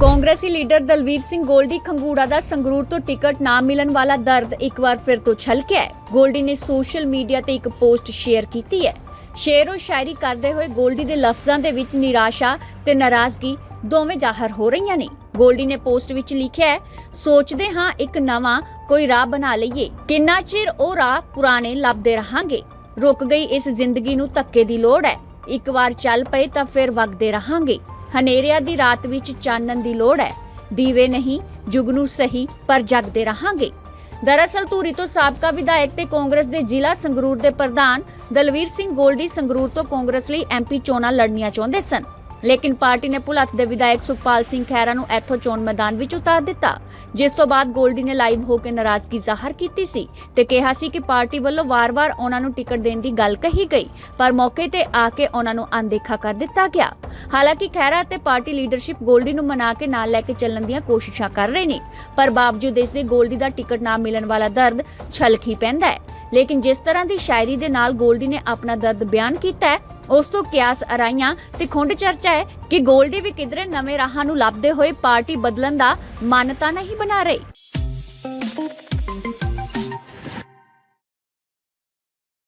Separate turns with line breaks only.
ਕਾਂਗਰਸੀ ਲੀਡਰ ਦਲਵੀਰ ਸਿੰਘ ਗੋਲਡੀ ਖੰਗੂੜਾ ਦਾ ਸੰਗਰੂਰ ਤੋਂ ਟਿਕਟ ਨਾ ਮਿਲਣ ਵਾਲਾ ਦਰਦ ਇੱਕ ਵਾਰ ਫਿਰ ਤੋਂ ਛਲਕਿਆ ਹੈ। ਗੋਲਡੀ ਨੇ ਸੋਸ਼ਲ ਮੀਡੀਆ ਤੇ ਇੱਕ ਪੋਸਟ ਸ਼ੇਅਰ ਕੀਤੀ ਹੈ। ਸ਼ੇਰੋ ਸ਼ਾਇਰੀ ਕਰਦੇ ਹੋਏ ਗੋਲਡੀ ਦੇ ਲਫ਼ਜ਼ਾਂ ਦੇ ਵਿੱਚ ਨਿਰਾਸ਼ਾ ਤੇ ਨਾਰਾਜ਼ਗੀ ਦੋਵੇਂ ਜ਼ਾਹਰ ਹੋ ਰਹੀਆਂ ਨੇ। ਗੋਲਡੀ ਨੇ ਪੋਸਟ ਵਿੱਚ ਲਿਖਿਆ ਹੈ, ਸੋਚਦੇ ਹਾਂ ਇੱਕ ਨਵਾਂ ਕੋਈ ਰਾਹ ਬਣਾ ਲਈਏ। ਕਿੰਨਾ ਚਿਰ ਉਹ ਰਾਹ ਪੁਰਾਣੇ ਲੱਭਦੇ ਰਹਾਂਗੇ? ਰੁਕ ਗਈ ਇਸ ਜ਼ਿੰਦਗੀ ਨੂੰ ਧੱਕੇ ਦੀ ਲੋੜ ਹੈ। ਇੱਕ ਵਾਰ ਚੱਲ ਪਏ ਤਾਂ ਫਿਰ ਵਗਦੇ ਰਹਾਂਗੇ। ਹਨੇਰਿਆਂ ਦੀ ਰਾਤ ਵਿੱਚ ਚਾਨਣ ਦੀ ਲੋੜ ਹੈ। ਦੀਵੇ ਨਹੀਂ ਜੁਗਨੂ ਸਹੀ, ਪਰ ਜਗਦੇ ਰਹਾਂਗੇ। ਦਰਅਸਲ ਧੂਰੀ ਤੋਂ ਸਾਬਕਾ ਵਿਧਾਇਕ ਤੇ ਕਾਂਗਰਸ ਦੇ ਜ਼ਿਲ੍ਹਾ ਸੰਗਰੂਰ ਦੇ ਪ੍ਰਧਾਨ ਦਲਵੀਰ ਸਿੰਘ ਗੋਲਡੀ ਸੰਗਰੂਰ ਤੋਂ ਕਾਂਗਰਸ ਲਈ ਐਮਪੀ ਚੋਣਾਂ ਲੜਨੀਆਂ ਚਾਹੁੰਦੇ ਸਨ। ਲੇਕਿਨ ਪਾਰਟੀ ਨੇ ਭੁਲੱਥ ਦੇ ਵਿਧਾਇਕ ਸੁਖਪਾਲ ਸਿੰਘ ਖਹਿਰਾ ਨੂੰ ਇੱਥੋਂ ਚੋਣ ਮੈਦਾਨ ਵਿੱਚ ਉਤਾਰ ਦਿੱਤਾ, ਜਿਸ ਤੋਂ ਬਾਅਦ ਗੋਲਡੀ ਨੇ ਲਾਈਵ ਹੋ ਕੇ ਨਾਰਾਜ਼ਗੀ ਜ਼ਾਹਰ ਕੀਤੀ ਸੀ ਤੇ ਕਿਹਾ ਸੀ ਕਿ ਪਾਰਟੀ ਵੱਲੋਂ ਵਾਰ-ਵਾਰ ਉਹਨਾਂ ਨੂੰ ਟਿਕਟ ਦੇਣ ਦੀ ਗੱਲ ਕਹੀ ਗਈ, ਪਰ ਮੌਕੇ ਤੇ ਆ ਕੇ ਉਹਨਾਂ ਨੂੰ ਅਣਦੇਖਾ ਕਰ ਦਿੱਤਾ ਗਿਆ। ਹਾਲਾਂਕਿ ਖਹਿਰਾ ਤੇ ਪਾਰਟੀ ਲੀਡਰਸ਼ਿਪ ਗੋਲਡੀ ਨੂੰ ਮਨਾ ਕੇ ਨਾਲ ਲੈ ਕੇ ਚੱਲਣ ਦੀਆਂ ਕੋਸ਼ਿਸ਼ਾਂ ਕਰ ਰਹੇ ਨੇ, ਪਰ ਬਾਵਜੂਦ ਇਸ ਦੇ ਗੋਲਡੀ ਦਾ ਟਿਕਟ ਨਾ ਮਿਲਣ ਵਾਲਾ ਦਰਦ ਛਲਕ ਹੀ ਪੈਂਦਾ ਹੈ। ਲੇਕਿਨ ਜਿਸ ਤਰ੍ਹਾਂ ਦੀ ਸ਼ਾਇਰੀ ਦੇ ਨਾਲ ਗੋਲਡੀ ਨੇ ਆਪਣਾ ਦਰਦ ਬਿਆਨ ਕੀਤਾ ਹੈ ਉਸ ਤੋਂ ਕਿਆਸ ਅਰਾਈਆਂ ਤੇ ਖੁੰਡ ਚਰਚਾ ਹੈ ਕਿ ਗੋਲਡੀ ਵੀ ਕਿਧਰੇ ਨਵੇਂ ਰਾਹਾਂ ਨੂੰ ਲੱਭਦੇ ਹੋਏ ਪਾਰਟੀ ਬਦਲਣ ਦਾ ਮਨ ਨਹੀਂ ਬਣਾ ਰਹੀ।